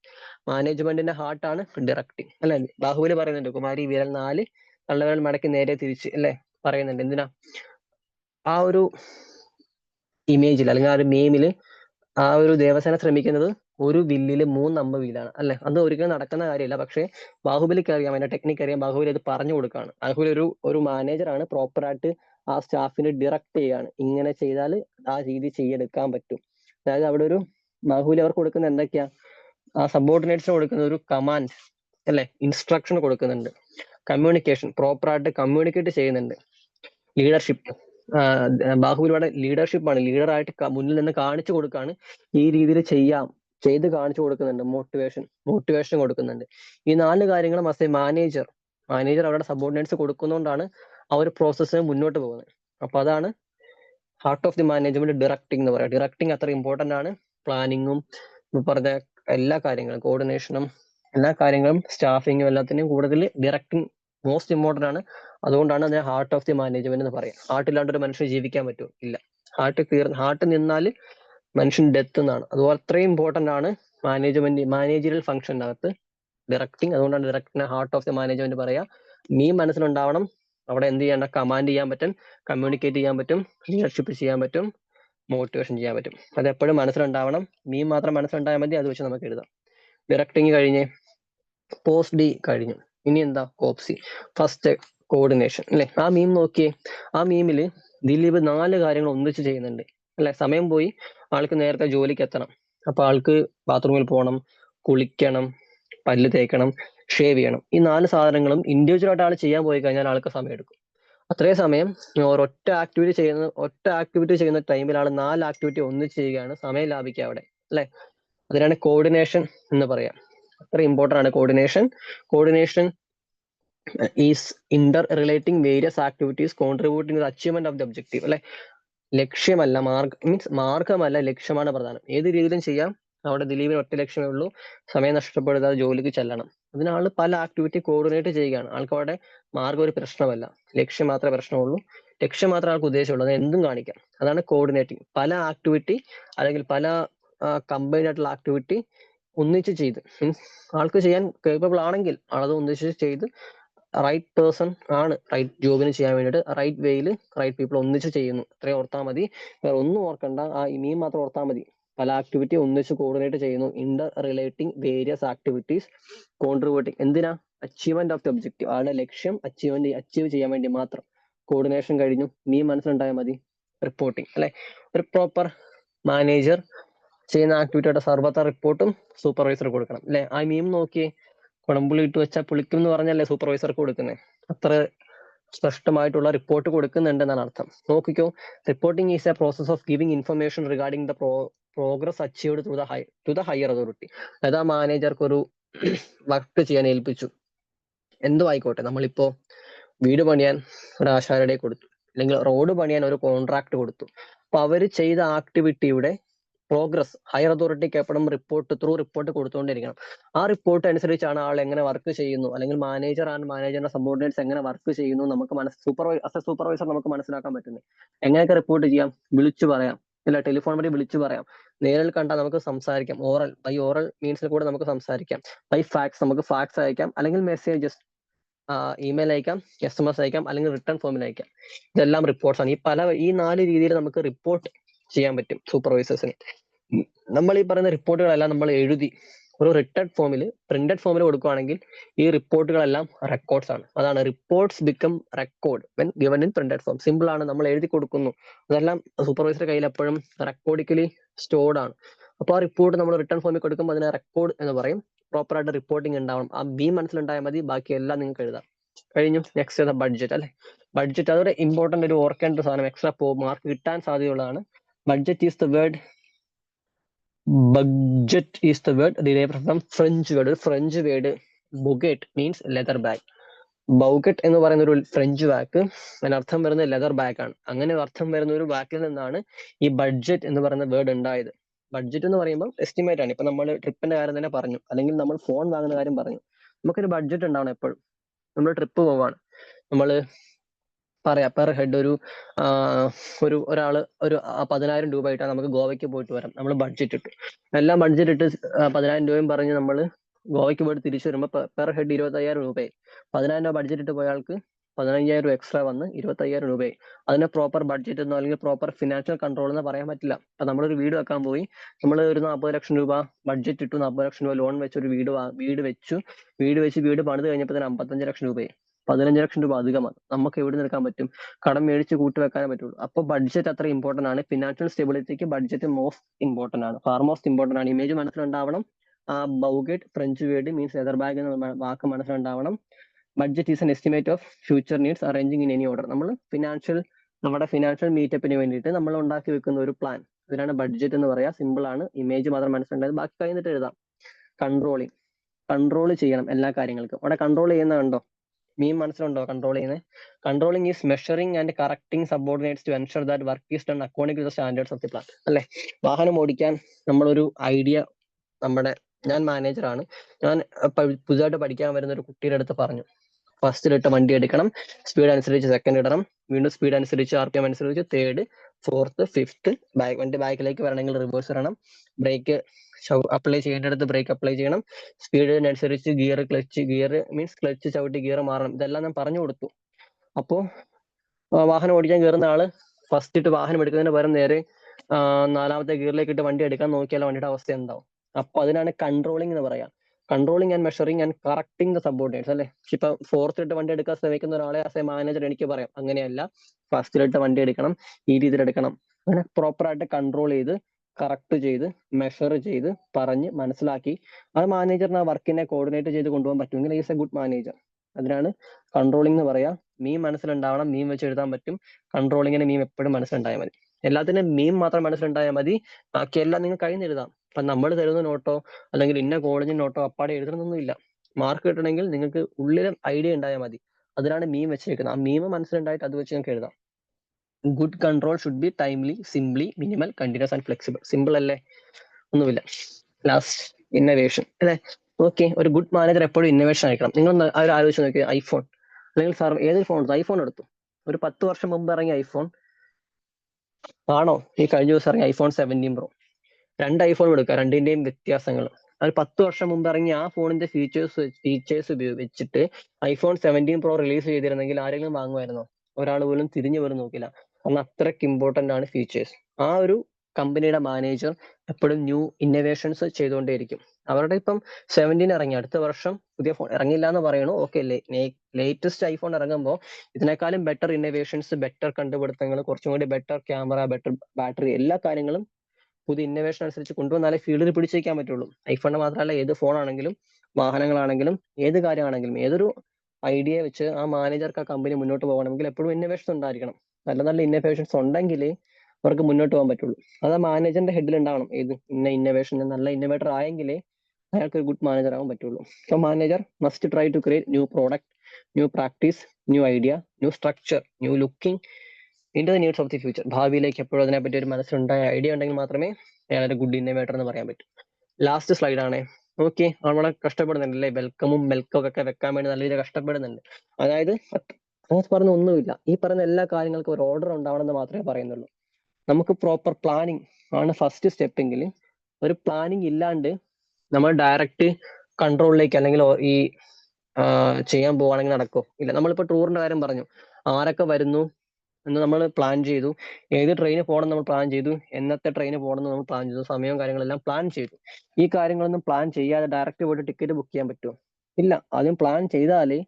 മാനേജ്മെന്റിന്റെ ഹാർട്ട് ആണ് ഡിറക്ടിങ് അല്ലെ? ബാഹുബലി പറയുന്നുണ്ട് കുമാരി വിരൽ നാല് തള്ളവിരൽ മടക്കി നേരെ തിരിച്ച് അല്ലെ? പറയുന്നുണ്ട്. എന്തിനാ? ആ ഒരു ഇമേജിൽ അല്ലെങ്കിൽ ആ ഒരു മീമിൽ ആ ഒരു ദേവസേന ശ്രമിക്കുന്നത് ഒരു വില്ലിൽ മൂന്ന് അമ്പ വില്ലാണ് അല്ലെ? അത് ഒരിക്കലും നടക്കുന്ന കാര്യമില്ല. പക്ഷേ ബാഹുബലിക്ക് അറിയാം അതിന്റെ ടെക്നിക്ക് അറിയാം. ബാഹുബലി അത് പറഞ്ഞു കൊടുക്കാണ് ബാഹുബലി ഒരു ഒരു മാനേജറാണ് ആയിട്ട് ആ സ്റ്റാഫിനെ ഡിറക്ട് ചെയ്യാണ്. ഇങ്ങനെ ചെയ്താൽ ആ രീതി ചെയ്തെടുക്കാൻ പറ്റും. അതായത് അവിടെ ഒരു ബാഹുബലി അവർക്ക് കൊടുക്കുന്ന എന്തൊക്കെയാ? ആ സബോർഡിനേറ്റ്സിന് കൊടുക്കുന്ന ഒരു കമാൻഡ് അല്ലെ? ഇൻസ്ട്രക്ഷൻ കൊടുക്കുന്നുണ്ട്. കമ്മ്യൂണിക്കേഷൻ പ്രോപ്പർ ആയിട്ട് കമ്മ്യൂണിക്കേറ്റ് ചെയ്യുന്നുണ്ട്. ലീഡർഷിപ്പ് ബാഹുബലിയുടെ ലീഡർഷിപ്പാണ് ലീഡറായിട്ട് മുന്നിൽ നിന്ന് കാണിച്ചു കൊടുക്കാണ്. ഈ രീതിയിൽ ചെയ്യാം. ചെയ്ത് കാണിച്ചു കൊടുക്കുന്നുണ്ട്. മോട്ടിവേഷൻ മോട്ടിവേഷൻ കൊടുക്കുന്നുണ്ട്. ഈ നാല് കാര്യങ്ങളും അസ് മാനേജർ മാനേജർ അവരുടെ സബോർഡിനേറ്റ്സ് കൊടുക്കുന്നതുകൊണ്ടാണ് ആ ഒരു പ്രോസസ്സ് മുന്നോട്ട് പോകുന്നത്. അപ്പൊ അതാണ് heart of the management directing എന്ന് പറയുക ഡിറക്ടിങ് അത്ര ഇമ്പോർട്ടന്റ് ആണ്. പ്ലാനിങ്ങും പറഞ്ഞ എല്ലാ കാര്യങ്ങളും കോർഡിനേഷനും എല്ലാ കാര്യങ്ങളും സ്റ്റാഫിങ്ങും എല്ലാത്തിനും കൂടുതൽ ഡിറക്ടിങ് മോസ്റ്റ് ഇമ്പോർട്ടന്റ് ആണ്. അതുകൊണ്ടാണ് അതിനെ ഹാർട്ട് ഓഫ് ദി മാനേജ്മെന്റ് എന്ന് പറയാം ഹാർട്ട് ഇല്ലാണ്ട് ഒരു മനുഷ്യന് ജീവിക്കാൻ പറ്റുമോ ഇല്ല. ഹാർട്ട് തീർ ഹാർട്ട് നിന്നാൽ മനുഷ്യൻ ഡെത്ത് എന്നാണ്. അതുപോലെ അത്രയും ഇമ്പോർട്ടന്റ് ആണ് മാനേജ്മെന്റ് മാനേജറിയൽ ഫംഗ്ഷനകത്ത് ഡയറക്ടിങ് അതുകൊണ്ടാണ് ഡയറക്ടിനെ ഹാർട്ട് ഓഫ് ദി മാനേജ്മെന്റ് പറയാ നീ മനസ്സിലുണ്ടാവണം. അവിടെ എന്ത് ചെയ്യണ്ട കമാൻഡ് ചെയ്യാൻ പറ്റും. കമ്മ്യൂണിക്കേറ്റ് ചെയ്യാൻ പറ്റും. ലീഡർഷിപ്പ് ചെയ്യാൻ പറ്റും. മോട്ടിവേഷൻ ചെയ്യാൻ പറ്റും. അത് എപ്പോഴും മനസ്സിലുണ്ടാവണം. നീ മാത്രം മനസ്സിലുണ്ടായാൽ മതി. അത് വെച്ച് നമുക്ക് എഴുതാം. ഡയറക്ടിങ് കഴിഞ്ഞ് പോസ്റ്റ് ഡി കഴിഞ്ഞു. ഇനി എന്താ കോപ്സി ഫസ്റ്റ് കോർഡിനേഷൻ അല്ലെ? ആ മീം നോക്കിയേ. ആ മീമിൽ ദിലീപ് നാല് കാര്യങ്ങൾ ഒന്നിച്ച് ചെയ്യുന്നുണ്ട്. അല്ലെ? സമയം പോയി. ആൾക്ക് നേരത്തെ ജോലിക്ക് എത്തണം. അപ്പൊ ആൾക്ക് ബാത്റൂമിൽ പോകണം. കുളിക്കണം. പല്ല് തേക്കണം. ഷേവ് ചെയ്യണം. ഈ നാല് സാധനങ്ങളും ഇൻഡിവിജ്വൽ ആയിട്ട് ആൾ ചെയ്യാൻ പോയി കഴിഞ്ഞാൽ ആൾക്ക് സമയം എടുക്കും. അത്രേ സമയം ഒരൊറ്റ ആക്ടിവിറ്റി ചെയ്യുന്ന ഒറ്റ ആക്ടിവിറ്റി ചെയ്യുന്ന ടൈമിൽ ആൾ നാല് ആക്ടിവിറ്റി ഒന്നിച്ച് ചെയ്യുകയാണ്. സമയം ലാഭിക്കുക അവിടെ. അല്ലെ? അതിനാണ് കോർഡിനേഷൻ എന്ന് പറയാം. അത്ര ഇമ്പോർട്ടന്റ് ആണ് coordination coordination is interrelating various activities contributing achievement of the objective അല്ലെ? ലക്ഷ്യമല്ല മാർഗ മീൻസ് മാർഗമല്ല ലക്ഷ്യമാണ് പ്രധാനം. ഏത് രീതിയിലും ചെയ്യാം. അവിടെ ദിലീപിന് ഒറ്റ ലക്ഷ്യമേ ഉള്ളൂ. സമയം നഷ്ടപ്പെടുത്താതെ ജോലിക്ക് ചെല്ലണം. അതിനാൾ പല ആക്ടിവിറ്റി കോർഡിനേറ്റ് ചെയ്യുകയാണ്. ആൾക്ക് അവിടെ മാർഗം ഒരു പ്രശ്നമല്ല. ലക്ഷ്യം മാത്രമേ പ്രശ്നമുള്ളൂ. ലക്ഷ്യം മാത്രമേ ആൾക്ക് ഉദ്ദേശമുള്ളൂ. അത് എന്തും കാണിക്കാം. അതാണ് കോർഡിനേറ്റിംഗ് പല ആക്ടിവിറ്റി അല്ലെങ്കിൽ പല കമ്പൈൻഡ് ആയിട്ടുള്ള ആക്ടിവിറ്റി ഒന്നിച്ച് ചെയ്ത്. മീൻസ് ആൾക്ക് ചെയ്യാൻ കേപ്പബിൾ ആണെങ്കിൽ ആളത് ഒന്നിച്ച് ചെയ്ത് റൈറ്റ് പേഴ്സൺ ആണ് റൈറ്റ് ജോബിന് ചെയ്യാൻ വേണ്ടിയിട്ട് റൈറ്റ് വേയിൽ റൈറ്റ് പീപ്പിൾ ഒന്നിച്ച് ചെയ്യുന്നു. അത്രയും ഓർത്താൽ മതി. വേറെ ഒന്നും ഓർക്കണ്ട. ആ ഇനിയും മാത്രം ഓർത്താൽ മതി. പല ആക്ടിവിറ്റി ഒന്നിച്ച് കോർഡിനേറ്റ് ചെയ്യുന്നു. Inter relating various activities contributing എന്തിനാ? അച്ചീവ്മെന്റ് ഓഫ് ദി ഒബ്ജക്റ്റീവ് ആളുടെ ലക്ഷ്യം അച്ചീവ്മെന്റ് അച്ചീവ് ചെയ്യാൻ വേണ്ടി മാത്രം. കോർഡിനേഷൻ കഴിഞ്ഞു. നീ മനസ്സിലുണ്ടായാൽ മതി. റിപ്പോർട്ടിംഗ് അല്ലെ? ഒരു പ്രോപ്പർ മാനേജർ ചെയ്യുന്ന ആക്ടിവിറ്റിയുടെ സർവത്ര റിപ്പോർട്ടും സൂപ്പർവൈസർ കൊടുക്കണം അല്ലെ? ആ മീം നോക്കി കുടംപുളി ഇട്ട് വെച്ചാൽ പുളിക്കും എന്ന് പറഞ്ഞല്ലേ സൂപ്പർവൈസർക്ക് കൊടുക്കുന്നത് അത്ര സ്പഷ്ടമായിട്ടുള്ള റിപ്പോർട്ട് കൊടുക്കുന്നുണ്ട് എന്നാണ് അർത്ഥം. നോക്കിക്കോ reporting is a process of giving information regarding the progress achieved to the high to the higher authority അതായത് ആ മാനേജർക്ക് ഒരു വർക്ക് ചെയ്യാൻ ഏൽപ്പിച്ചു. എന്തോ ആയിക്കോട്ടെ നമ്മളിപ്പോ വീട് പണിയാൻ ഒരു ആശാരുടെ കൊടുത്തു അല്ലെങ്കിൽ റോഡ് പണിയാൻ ഒരു കോൺട്രാക്ട് കൊടുത്തു. അപ്പൊ അവർ ചെയ്ത ആക്ടിവിറ്റിയുടെ പ്രോഗ്രസ് ഹയർ അതോറിറ്റിക്ക് എപ്പോഴും റിപ്പോർട്ട് ത്രൂ റിപ്പോർട്ട് കൊടുത്തുകൊണ്ടിരിക്കണം. ആ റിപ്പോർട്ട് അനുസരിച്ചാണ് ആൾ എങ്ങനെ വർക്ക് ചെയ്യുന്നു അല്ലെങ്കിൽ മാനേജർ ആൻഡ് മാനേജറിന്റെ സബോർഡിനേറ്റ്സ് എങ്ങനെ വർക്ക് ചെയ്യുന്നു നമുക്ക് മനസ്സ് സൂപ്പർവൈസർ അസ് എ സൂപ്പർവൈസർ നമുക്ക് മനസ്സിലാക്കാൻ പറ്റുന്നത് എങ്ങനെയൊക്കെ റിപ്പോർട്ട് ചെയ്യാം? വിളിച്ചു പറയാം. ഇല്ല ടെലിഫോൺ വഴി വിളിച്ചു പറയാം. നേരിൽ കണ്ടാൽ നമുക്ക് സംസാരിക്കാം. ഓറൽ ബൈ ഓറൽ മീൻസിൽ കൂടെ നമുക്ക് സംസാരിക്കാം. ബൈ ഫാക്സ് നമുക്ക് ഫാക്സ് അയക്കാം അല്ലെങ്കിൽ മെസ്സേജസ് ഇമെയിൽ അയക്കാം എസ് എം എസ് അയക്കാം അല്ലെങ്കിൽ റിട്ടേൺ ഫോമിൽ അയക്കാം. ഇതെല്ലാം റിപ്പോർട്ട്സ് ആണ്. ഈ പല ഈ നാല് രീതിയിൽ നമുക്ക് റിപ്പോർട്ട് ചെയ്യാൻ പറ്റും സൂപ്പർവൈസേഴ്സിന് നമ്മൾ ഈ പറയുന്ന റിപ്പോർട്ടുകളെല്ലാം നമ്മൾ എഴുതി ഒരു റിട്ടേൺ ഫോമിൽ പ്രിന്റഡ് ഫോമിൽ കൊടുക്കുകയാണെങ്കിൽ ഈ റിപ്പോർട്ടുകളെല്ലാം റെക്കോർഡ്സ് ആണ്. അതാണ് reports become record when given in printed form simple ആണ് നമ്മൾ എഴുതി കൊടുക്കുന്നു. അതെല്ലാം സൂപ്പർവൈസർ കയ്യിൽ എപ്പോഴും റെക്കോർഡിക്കലി സ്റ്റോർഡ് ആണ്. അപ്പോൾ ആ റിപ്പോർട്ട് നമ്മൾ റിട്ടേൺ ഫോമിൽ കൊടുക്കുമ്പോൾ അതിനെ റെക്കോർഡ് എന്ന് പറയും. പ്രോപ്പർ ആയിട്ട് റിപ്പോർട്ടിംഗ് ഉണ്ടാവണം. ആ ബി മനസ്സിലുണ്ടായാൽ മതി ബാക്കി എല്ലാം നിങ്ങൾക്ക് എഴുതാം. കഴിഞ്ഞു നെക്സ്റ്റ് ബഡ്ജറ്റ് അല്ലെ? ബഡ്ജറ്റ് അതൊരു ഇമ്പോർട്ടന്റ് ഒരു ഓർക്കേണ്ട സാധനം. എക്സ്ട്രാ പോ മാർക്ക് കിട്ടാൻ സാധ്യതയുള്ളതാണ്. The word budget is the word derive from French word ഒരു French word bougette means leather bag bougette എന്ന് പറയുന്ന ഒരു ഫ്രഞ്ച് വാക്ക് അതിനർത്ഥം വരുന്ന ലെതർ ബാഗ് ആണ്. അങ്ങനെ അർത്ഥം വരുന്ന ഒരു വാക്കിൽ നിന്നാണ് ഈ ബഡ്ജറ്റ് എന്ന് പറയുന്ന വേർഡ് ഉണ്ടായത്. ബഡ്ജറ്റ് എന്ന് പറയുമ്പോൾ എസ്റ്റിമേറ്റ് ആണ്. ഇപ്പൊ നമ്മൾ ട്രിപ്പിന്റെ കാര്യം തന്നെ പറഞ്ഞു. അല്ലെങ്കിൽ നമ്മൾ ഫോൺ വാങ്ങുന്ന കാര്യം പറഞ്ഞു. നമുക്കൊരു ബഡ്ജറ്റ് ഉണ്ടാവണം എപ്പോഴും. നമ്മൾ ട്രിപ്പ് പോവാണ്. നമ്മൾ പറയാം. പെർ ഹെഡ് ഒരു ഒരു ഒരാൾ ഒരു പതിനായിരം രൂപ ഇട്ടാൽ നമുക്ക് ഗോവയ്ക്ക് പോയിട്ട് വരാം. നമ്മൾ ബഡ്ജറ്റ് ഇട്ടു. എല്ലാം ബഡ്ജറ്റ് ഇട്ട് പതിനായിരം രൂപയും പറഞ്ഞ് നമ്മൾ ഗോവയ്ക്ക് പോയിട്ട് തിരിച്ചു വരുമ്പോൾ പെർ ഹെഡ് ഇരുപത്തയ്യായിരം രൂപയായി. പതിനായിരം രൂപ ബഡ്ജറ്റ് ഇട്ട് പോയ ആൾക്ക് പതിനയ്യായിരം രൂപ എക്സ്ട്രാ വന്ന് ഇരുപത്തയ്യായിരം രൂപയായി. അതിന് പ്രോപ്പർ ബഡ്ജറ്റ് എന്നോ അല്ലെങ്കിൽ പ്രോപ്പർ ഫിനാൻഷ്യൽ കൺട്രോൾ എന്ന് പറയാൻ പറ്റില്ല. അപ്പൊ നമ്മളൊരു വീട് വെക്കാൻ പോയി. നമ്മൾ ഒരു നാൽപ്പത് ലക്ഷം രൂപ ബഡ്ജറ്റ് ഇട്ടു. നാൽപ്പത് ലക്ഷം രൂപ ലോൺ വെച്ച് ഒരു വീട് വീട് വെച്ചു. വീട് വെച്ച് വീട് പണിത് കഴിഞ്ഞപ്പോൾ തന്നെ അമ്പത്തഞ്ച് ലക്ഷം രൂപയായി. പതിനഞ്ച് ലക്ഷം രൂപ അധികമാണ്. നമുക്ക് എവിടെ നിന്ന് എടുക്കാൻ പറ്റും? കടം മേടിച്ച് കൂട്ടി വെക്കാനേ പറ്റുള്ളൂ. അപ്പോൾ ബഡ്ജറ്റ് അത്ര ഇമ്പോർട്ടന്റ് ആണ്. ഫിനാൻഷ്യൽ സ്റ്റെബിലിറ്റിക്ക് ബഡ്ജറ്റ് മോസ്റ്റ് ഇമ്പോർട്ടന്റ് ആണ്. ഫാർ മോസ്റ്റ് ഇമ്പോർട്ടന്റ് ആണ്. Image മനസ്സിലുണ്ടാവണം. Bougette French word means leather bag എന്ന വാക്ക് മനസ്സിലുണ്ടാവണം. Budget is an estimate of future needs arranging in any order നമ്മൾ ഫിനാൻഷ്യൽ നമ്മുടെ ഫിനാൻഷ്യൽ മീറ്റപ്പിന് വേണ്ടിയിട്ട് നമ്മൾ ഉണ്ടാക്കി വെക്കുന്ന ഒരു പ്ലാൻ ഇതിനാണ് ബഡ്ജറ്റ് എന്ന് പറയാ. സിമ്പിൾ ആണ്. ഇമേജ് മാത്രം മനസ്സിലുണ്ടായത്. ബാക്കി കഴിഞ്ഞിട്ട് എഴുതാം. കൺട്രോളിങ് കൺട്രോൾ ചെയ്യണം എല്ലാ കാര്യങ്ങൾക്കും. അവിടെ കൺട്രോൾ ചെയ്യുന്ന കണ്ടോ മീൻ മനസ്സിലുണ്ടോ കൺട്രോൾ ചെയ്യുന്നത് controlling is measuring and correcting subordinates to ensure that work is done according to standards of the plan അല്ലെ? വാഹനം ഓടിക്കാൻ നമ്മളൊരു ഐഡിയ നമ്മുടെ ഞാൻ മാനേജറാണ് ഞാൻ പുതുതായിട്ട് പഠിക്കാൻ വരുന്ന ഒരു കുട്ടിയുടെ അടുത്ത് പറഞ്ഞു. ഫസ്റ്റിലിട്ട് വണ്ടി എടുക്കണം സ്പീഡ് അനുസരിച്ച് സെക്കൻഡ് ഇടണം വീണ്ടും സ്പീഡ് അനുസരിച്ച് ആർ പി എം അനുസരിച്ച് തേർഡ് ഫോർത്ത് ഫിഫ്ത്ത് ബാക്ക് വണ്ടി ബാക്കിലേക്ക് വരണമെങ്കിൽ റിവേഴ്സ് ഇടണം ബ്രേക്ക് അപ്ലൈ ചെയ്യേണ്ടടുത്ത് ബ്രേക്ക് അപ്ലൈ ചെയ്യണം. സ്പീഡിനനുസരിച്ച് gear clutch gear means clutch ചവിട്ടി ഗിയർ മാറണം. ഇതെല്ലാം ഞാൻ പറഞ്ഞു കൊടുത്തു. അപ്പോ വാഹനം ഓടിക്കാൻ കയറുന്ന ആൾ ഫസ്റ്റ് ഇട്ട് വാഹനം എടുക്കുന്നതിന് പകരം നേരെ നാലാമത്തെ ഗിയറിലേക്ക് ഇട്ട് വണ്ടി എടുക്കാൻ നോക്കിയാൽ വണ്ടിയുടെ അവസ്ഥ എന്താവും. അപ്പൊ അതിനാണ് കൺട്രോളിംഗ് എന്ന് പറയാം. Controlling and measuring and correcting the subordinates അല്ലെ? ഇപ്പൊ ഇട്ട് വണ്ടി എടുക്കാൻ ശ്രമിക്കുന്ന ഒരാളെ ആസ് എ മാനേജർ എനിക്ക് പറയാം. അങ്ങനെയല്ല. ഫസ്റ്റിലിട്ട് വണ്ടി എടുക്കണം. ഈ രീതിയിൽ എടുക്കണം. അങ്ങനെ പ്രോപ്പർ ആയിട്ട് കൺട്രോൾ ചെയ്ത് കറക്റ്റ് ചെയ്ത് മെഷർ ചെയ്ത് പറഞ്ഞ് മനസ്സിലാക്കി. ആ മാനേജറിന് ആ വർക്കിനെ കോർഡിനേറ്റ് ചെയ്ത് കൊണ്ടുപോകാൻ പറ്റുമെങ്കിൽ ഈസ് എ ഗുഡ് മാനേജർ അതിനാണ് കൺട്രോളിംഗ് എന്ന് പറയാ മീം മനസ്സിലുണ്ടാവണം മീം വെച്ച് എഴുതാൻ പറ്റും. കൺട്രോളിങ്ങിന് മീം എപ്പോഴും മനസ്സിലുണ്ടായാൽ മതി. എല്ലാത്തിനും മീം മാത്രം മനസ്സിലുണ്ടായാൽ മതി. ബാക്കിയെല്ലാം നിങ്ങൾ കഴിഞ്ഞ് എഴുതാം. അപ്പൊ നമ്മൾ തരുന്ന നോട്ടോ അല്ലെങ്കിൽ ഇന്ന കോളേജിന് നോട്ടോ അപ്പാടെ എഴുതണമെന്നൊന്നുമില്ല മാർക്ക് കിട്ടണമെങ്കിൽ നിങ്ങൾക്ക് ഉള്ളിലും ഐഡിയ ഉണ്ടായാൽ മതി. അതിനാണ് മീം വെച്ചിരിക്കുന്നത് ആ മീം മനസ്സിലുണ്ടായിട്ട് അത് വെച്ച് നിങ്ങൾക്ക് എഴുതാം. Good control should be timely simply minimal continuous and flexible simple അല്ലേ? ഒന്നുമില്ല. ലാസ്റ്റ് ഇന്നവേഷൻ അല്ലെ? ഓക്കെ ഒരു ഗുഡ് മാനേജർ എപ്പോഴും ഇന്നവേഷൻ ആയിരിക്കണം. നിങ്ങൾ ഒരു ആലോചിച്ച് നോക്കിയ ഐഫോൺ അല്ലെങ്കിൽ സാർ ഏതൊരു ഫോൺ ഐഫോൺ എടുത്തു. ഒരു പത്ത് വർഷം മുമ്പ് ഇറങ്ങിയ ഐഫോൺ ആണോ? ഈ കഴിഞ്ഞ ദിവസം ഇറങ്ങിയ ഐഫോൺ സെവന്റീൻ പ്രോ രണ്ട് ഐഫോൺ എടുക്കുക രണ്ടിന്റെയും വ്യത്യാസങ്ങൾ. അത് പത്ത് വർഷം മുമ്പ് ഇറങ്ങിയ ആ ഫോണിന്റെ ഫീച്ചേഴ്സ് ഫീച്ചേഴ്സ് ഉപയോഗിച്ചിട്ട് ഐഫോൺ സെവന്റീൻ പ്രോ റിലീസ് ചെയ്തിരുന്നെങ്കിൽ ആരെങ്കിലും വാങ്ങുമായിരുന്നോ? ഒരാൾ പോലും തിരിഞ്ഞു പോലും നോക്കില്ല. കാരണം അത്രയ്ക്ക് ഇമ്പോർട്ടന്റ് ആണ് ഫീച്ചേഴ്സ് ആ ഒരു കമ്പനിയുടെ മാനേജർ എപ്പോഴും ന്യൂ ഇന്നോവേഷൻസ് ചെയ്തുകൊണ്ടേയിരിക്കും. അവരുടെ ഇപ്പം സെവന്റീൻ ഇറങ്ങി. അടുത്ത വർഷം പുതിയ ഫോൺ ഇറങ്ങില്ല എന്ന് പറയണു ഓക്കെ ലേറ്റസ്റ്റ് ഐഫോൺ ഇറങ്ങുമ്പോൾ ഇതിനേക്കാളും ബെറ്റർ ഇന്നോവേഷൻസ് ബെറ്റർ കണ്ടുപിടുത്തങ്ങൾ കുറച്ചും കൂടി ബെറ്റർ ക്യാമറ ബെറ്റർ ബാറ്ററി എല്ലാ കാര്യങ്ങളും പുതിയ ഇന്നോവേഷൻ അനുസരിച്ച് കൊണ്ടുവന്നാലേ ഫീൽഡിൽ പിടിച്ചേക്കാൻ പറ്റുള്ളൂ. ഐഫോണിന് മാത്രമല്ല ഏത് ഫോണാണെങ്കിലും വാഹനങ്ങളാണെങ്കിലും ഏത് കാര്യമാണെങ്കിലും ഏതൊരു ഐഡിയ വെച്ച് ആ മാനേജർക്ക് ആ കമ്പനി മുന്നോട്ട് പോകണമെങ്കിൽ എപ്പോഴും ഇന്നോവേഷൻ ഉണ്ടായിരിക്കണം. നല്ല നല്ല ഇന്നോവേഷൻസ് ഉണ്ടെങ്കിൽ അവർക്ക് മുന്നോട്ട് പോകാൻ പറ്റുള്ളൂ. അത് ആ മാനേജറിന്റെ ഹെഡിൽ ഉണ്ടാവണം. ഏത് ഇന്ന ഇന്നോവേഷൻ നല്ല ഇന്നോവേറ്റർ ആയെങ്കിലേ അയാൾക്ക് ഒരു ഗുഡ് മാനേജർ ആവാൻ പറ്റുള്ളൂ. So manager must try to create new product new practice new idea new structure new looking in the needs of the future ഭാവിയിലേക്ക് എപ്പോഴും അതിനെപ്പറ്റി ഒരു മനസ്സിലുണ്ടായ ഐഡിയ ഉണ്ടെങ്കിൽ മാത്രമേ അയാളൊരു ഗുഡ് ഇന്നോവേറ്റർ എന്ന് പറയാൻ പറ്റൂ. ലാസ്റ്റ് സ്ലൈഡ് ആണ്. ഓക്കെ നമ്മളെ കഷ്ടപ്പെടുന്നുണ്ട് അല്ലേ വെൽക്കമും വെൽക്കം ഒക്കെ വെക്കാൻ വേണ്ടി നല്ല രീതിയിൽ കഷ്ടപ്പെടുന്നുണ്ട്. അതായത് അത് അതിനകത്ത് പറഞ്ഞ ഒന്നുമില്ല. ഈ പറയുന്ന എല്ലാ കാര്യങ്ങൾക്കും ഒരു ഓർഡർ ഉണ്ടാവണമെന്ന് മാത്രമേ പറയുന്നുള്ളൂ. നമുക്ക് പ്രോപ്പർ പ്ലാനിങ് ആണ് ഫസ്റ്റ് സ്റ്റെപ്പ് എങ്കിൽ ഒരു പ്ലാനിങ് ഇല്ലാണ്ട് നമ്മൾ ഡയറക്റ്റ് കൺട്രോളിലേക്ക് അല്ലെങ്കിൽ ഈ ചെയ്യാൻ പോവാണെങ്കിൽ നടക്കോ? ഇല്ല. നമ്മളിപ്പോ ടൂറിന്റെ കാര്യം പറഞ്ഞു. ആരൊക്കെ വരുന്നു എന്ന് നമ്മൾ പ്ലാൻ ചെയ്തു. ഏത് ട്രെയിന് പോകണം നമ്മൾ പ്ലാൻ ചെയ്തു. എന്നത്തെ ട്രെയിന് പോകണം നമ്മൾ പ്ലാൻ ചെയ്തു. സമയവും കാര്യങ്ങളെല്ലാം പ്ലാൻ ചെയ്തു. ഈ കാര്യങ്ങളൊന്നും പ്ലാൻ ചെയ്യാതെ ഡയറക്റ്റ് പോയിട്ട് ടിക്കറ്റ് ബുക്ക് ചെയ്യാൻ പറ്റുമോ? ഇല്ല. ആദ്യം പ്ലാൻ ചെയ്താലേ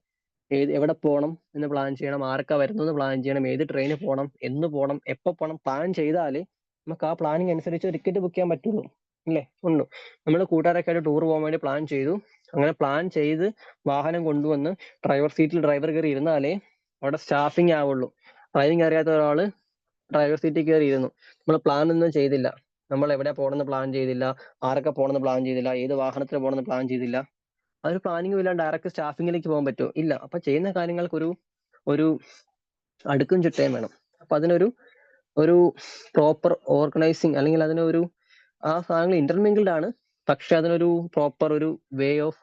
ഏത് എവിടെ പോകണം എന്ന് പ്ലാൻ ചെയ്യണം ആർക്കാ എന്ന് പ്ലാൻ ചെയ്യണം ഏത് ട്രെയിനിൽ പോകണം എന്ന് പോകണം എപ്പോൾ പോകണം പ്ലാൻ ചെയ്താൽ നമുക്ക് ആ പ്ലാനിങ് അനുസരിച്ച് ടിക്കറ്റ് ബുക്ക് ചെയ്യാൻ പറ്റുള്ളൂ അല്ലേ? ഉള്ളൂ നമ്മൾ കൂട്ടുകാരൊക്കെ ആയിട്ട് ടൂർ പോകാൻ വേണ്ടി പ്ലാൻ ചെയ്തു. അങ്ങനെ പ്ലാൻ ചെയ്ത് വാഹനം കൊണ്ടുവന്ന് ഡ്രൈവർ സീറ്റിൽ ഡ്രൈവർ കയറി ഇരുന്നാലേ അവിടെ സ്റ്റാഫിങ് ആവുള്ളൂ. ഡ്രൈവിംഗ് അറിയാത്ത ഒരാൾ ഡ്രൈവർ സീറ്റിൽ കയറി ഇരുന്നു. നമ്മൾ പ്ലാൻ ഒന്നും ചെയ്തില്ല. നമ്മൾ എവിടെ പോകണമെന്ന് പ്ലാൻ ചെയ്തില്ല ആരൊക്കെ പോകണമെന്ന് പ്ലാൻ ചെയ്തില്ല ഏത് വാഹനത്തിൽ പോകണമെന്ന് പ്ലാൻ ചെയ്തില്ല. അതൊരു പ്ലാനിങ്ങും ഇല്ല ഡയറക്റ്റ് സ്റ്റാഫിങ്ങിലേക്ക് പോകാൻ പറ്റുമോ? ഇല്ല. അപ്പൊ ചെയ്യുന്ന കാര്യങ്ങൾക്ക് ഒരു ഒരു അടുക്കും ചിട്ടയും വേണം. അപ്പൊ അതിനൊരു ഒരു പ്രോപ്പർ ഓർഗനൈസിങ് അല്ലെങ്കിൽ അതിനൊരു ആ സാധനങ്ങൾ ഇന്റർമിങ്കിൾഡ് ആണ്. പക്ഷെ അതിനൊരു പ്രോപ്പർ ഒരു വേ ഓഫ്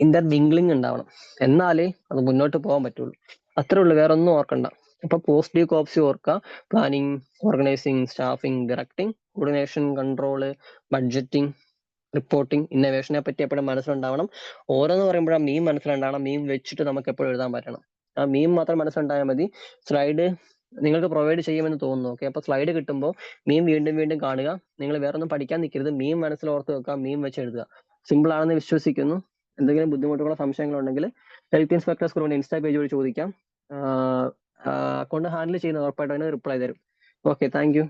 ഇന്റർമിംഗ്ലിംഗ് ഉണ്ടാവണം. എന്നാലേ അത് മുന്നോട്ട് പോകാൻ പറ്റുള്ളൂ. അത്രേ ഉള്ളൂ. വേറെ ഒന്നും ഓർക്കണ്ട. അപ്പൊ പോസിറ്റീവ് കോപ്സി ഓർക്കുക. Planning organising staffing directing coordination control budgeting reporting ഇന്നവേഷനെ പറ്റി എപ്പോഴും മനസ്സിലുണ്ടാവണം. ഓരോന്ന് പറയുമ്പോഴും മീം മനസ്സിലുണ്ടാവണം. മീം വെച്ചിട്ട് നമുക്ക് എപ്പോഴും എഴുതാൻ പറ്റണം. ആ മീം മാത്രം മനസ്സിലുണ്ടായാൽ മതി. സ്ലൈഡ് നിങ്ങൾക്ക് പ്രൊവൈഡ് ചെയ്യുമെന്ന് തോന്നുന്നു. ഓക്കെ അപ്പൊ സ്ലൈഡ് കിട്ടുമ്പോൾ മീം വീണ്ടും വീണ്ടും കാണുക. നിങ്ങൾ വേറെ ഒന്നും പഠിക്കാൻ നിൽക്കരുത്. മീം മനസ്സിൽ ഓർത്ത് വെക്കുക. മീം വെച്ച് എഴുതുക. സിമ്പിൾ ആണെന്ന് വിശ്വസിക്കുന്നു. എന്തെങ്കിലും ബുദ്ധിമുട്ടുകളോ സംശയങ്ങളോ ഉണ്ടെങ്കിൽ ഹെൽത്ത് ഇൻസ്പെക്ടർ സ്കൂളിന്റെ ഇൻസ്റ്റാ പേജ് വഴി ചോദിക്കാം. അക്കൗണ്ട് ഹാൻഡിൽ ചെയ്യുന്ന ഉറപ്പായിട്ടും അതിന് റിപ്ലൈ തരും. Okay thank